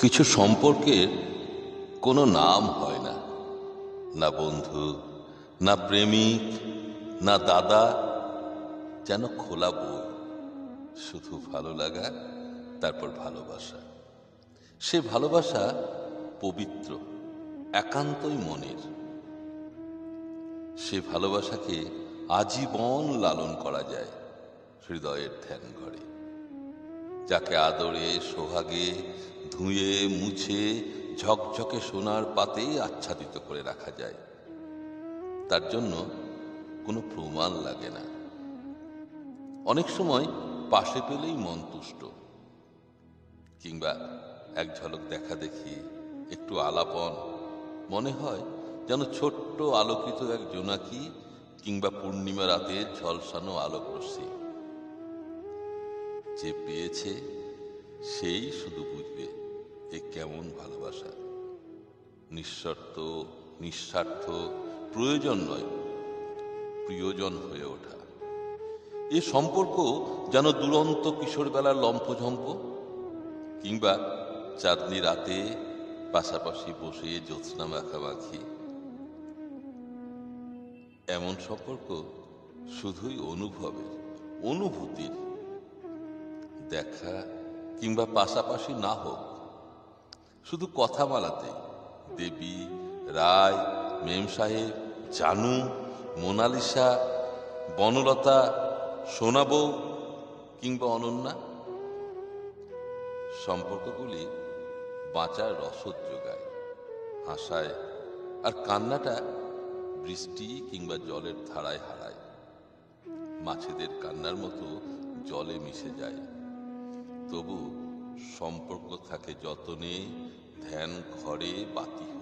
কিছু সম্পর্কের কোনো নাম হয় না। না বন্ধু, না প্রেমিক, না দাদা, যেন খোলা বই। শুধু ভালো লাগা, তারপর ভালোবাসা। সে ভালোবাসা পবিত্র, একান্তই মনের। সে ভালোবাসাকে আজীবন লালন করা যায় হৃদয়ের ধ্যান ঘরে, যাকে আদরে, সোহাগে ধুয়ে মুছে ঝকঝকে সোনার পাতে আচ্ছাদিত করে রাখা যায়। তার জন্য কোনো প্রমাণ লাগে না। অনেক সময় পাশে পেলেই মন তুষ্ট। কিংবা এক ঝলক দেখা দেখি, একটু আলাপন, মনে হয় যেন ছোট্ট আলোকিত এক জোনাকি কিংবা পূর্ণিমা রাতে ঝলসানো আলোক রশ্মি যে পেয়েছে, সেই শুধু এ কেমন ভালোবাসা? নিঃশর্ত, নিঃস্বার্থ, প্রয়োজন নয়, প্রিয়জন হয়ে ওঠা। এ সম্পর্ক যেন দুরন্ত কিশোরবেলার লম্ফঝম্প, কিংবা চাঁদনি রাতে পাশাপাশি বসে জ্যোৎস্না মাখামাখি। এমন সম্পর্ক শুধুই অনুভবের, অনুভূতির। দেখা কিংবা পাশাপাশি না হোক শুধু কথা বলাতে। দেবী, রায়, মেম সাহেব, জানু, মোনালিসা, বনলতা সোনাবৌ কিংবা অনন্যা। সম্পর্কগুলি বাঁচার রসদ যোগায়। হাসায় আর কান্নাটা বৃষ্টি কিংবা জলের ধারায় হারায়। মাছেদের কান্নার মতো জলে মিশে যায়। তবু সম্পর্ক থাকে যতনে ধ্যান ঘরে বাতি।